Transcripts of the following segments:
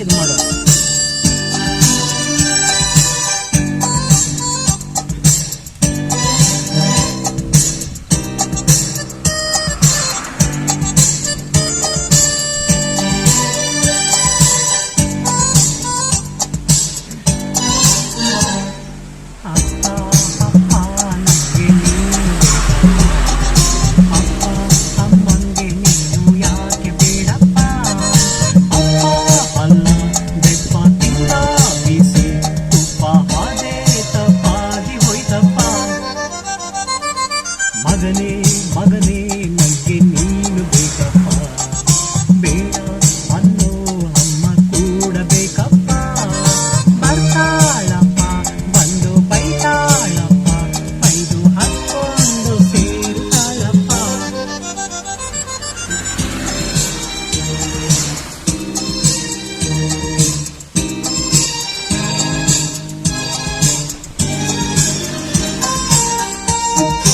head, mother. ಮಗನೇ ಮಗನೇ ನನಗೆ ನೀನು ಬೇಕಪ್ಪ ಬೇಡ ಅನ್ನೋ ಅಮ್ಮ ಕೂಡ ಬೇಕಪ್ಪ ಬರ್ತಾಳಪ್ಪ ಬಂದು ಬೈತಾಳಪ್ಪ ಬೈದು ಹತ್ತೊಂದು ಸೇರ್ತಾಳಪ್ಪ Thank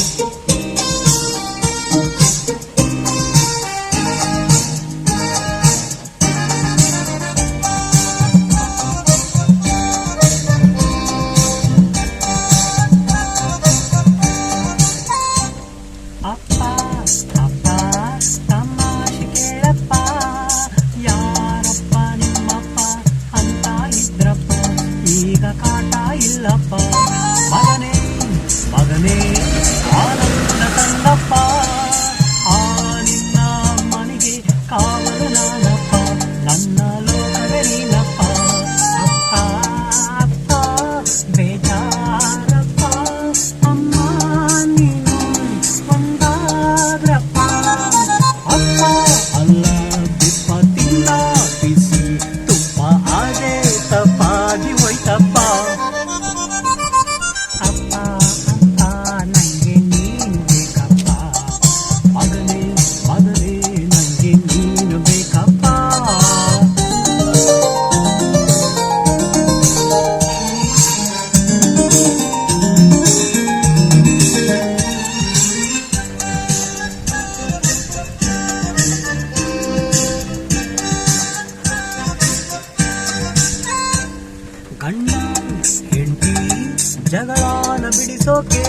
ಜಗಳಾನ ಬಿಡಿಸೋಕೆ